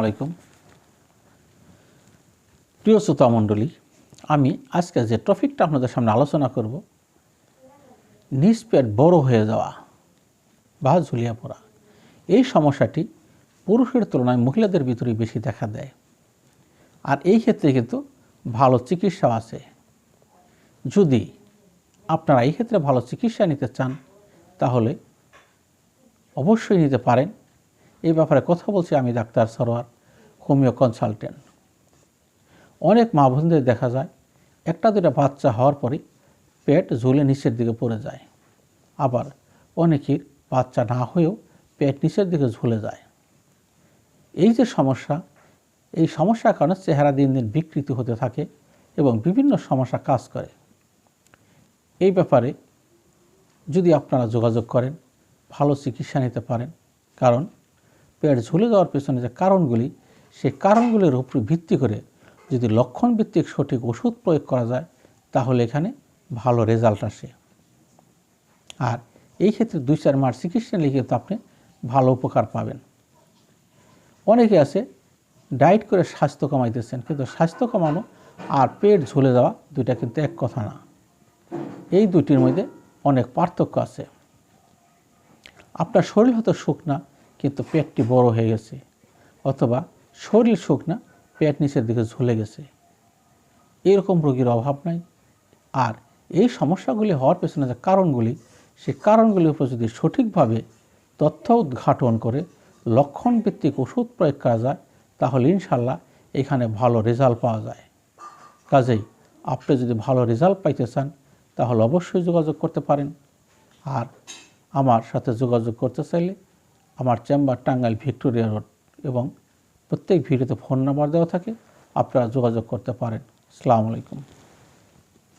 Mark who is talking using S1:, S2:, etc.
S1: আলাইকুম। প্রিয় শ্রোতা মণ্ডলী, আমি আজকে যে টপিকটা আপনাদের সামনে আলোচনা করব নিজ পেট বড় হয়ে যাওয়া বা ঝুলিয়া পড়া। এই সমস্যাটি পুরুষের তুলনায় মহিলাদের ভিতরে বেশি দেখা দেয়। আর এই ক্ষেত্রে কিন্তু ভালো চিকিৎসা আছে। যদি আপনারা এই ক্ষেত্রে ভালো চিকিৎসা নিতে চান, তাহলে অবশ্যই নিতে পারেন। এই ব্যাপারে কথা বলছি আমি ডাক্তার সরোয়ার, হোমিও কনসালটেন্ট। অনেক মা বোনদের দেখা যায়, একটা দুটা বাচ্চা হওয়ার পরে পেট ঝুলে নিচের দিকে পড়ে যায়। আবার অনেকের বাচ্চা না হয়েও পেট নিচের দিকে ঝুলে যায়। এই যে সমস্যা, এই সমস্যার কারণে চেহারা দিন দিন বিকৃতি হতে থাকে এবং বিভিন্ন সমস্যা কাজ করে। এই ব্যাপারে যদি আপনারা যোগাযোগ করেন, ভালো চিকিৎসা নিতে পারেন, কারণ পেট ঝুলে যাওয়ার পেছনে যে কারণগুলি, সেই কারণগুলির উপর ভিত্তি করে যদি লক্ষণ ভিত্তিক সঠিক ওষুধ প্রয়োগ করা যায়, তাহলে এখানে ভালো রেজাল্ট আসে। আর এই ক্ষেত্রে দুই চার মাস চিকিৎসা লিখে কিন্তু আপনি ভালো উপকার পাবেন। অনেকে আছে, ডায়েট করে স্বাস্থ্য কমাইতেছেন, কিন্তু স্বাস্থ্য কমানো আর পেট ঝুলে যাওয়া দুইটা কিন্তু এক কথা না। এই দুটির মধ্যে অনেক পার্থক্য আছে। আপনার শরীর হয়তো শুকনা কিন্তু পেটটি বড় হয়ে গেছে, অথবা শরীর শুকনা পেট নিচের দিকে ঝুলে গেছে। এরকম রোগীর অভাব নাই। আর এই সমস্যাগুলি হওয়ার পেছনে যে কারণগুলি, সে কারণগুলির উপর যদি সঠিকভাবে তথ্য উদ্ঘাটন করে লক্ষণ ভিত্তিক ওষুধ প্রয়োগ করা যায়, তাহলে ইনশাল্লাহ এখানে ভালো রেজাল্ট পাওয়া যায়। কাজেই আপনি যদি ভালো রেজাল্ট পাইতে চান, তাহলে অবশ্যই যোগাযোগ করতে পারেন। আর আমার সাথে যোগাযোগ করতে চাইলে আমার চেম্বার টাঙ্গাইল ভিক্টোরিয়া রোড এবং প্রত্যেক ভিডিওতে ফোন নাম্বার দেওয়া থাকে। আপনারা যোগাযোগ করতে পারেন। আসসালামু আলাইকুম।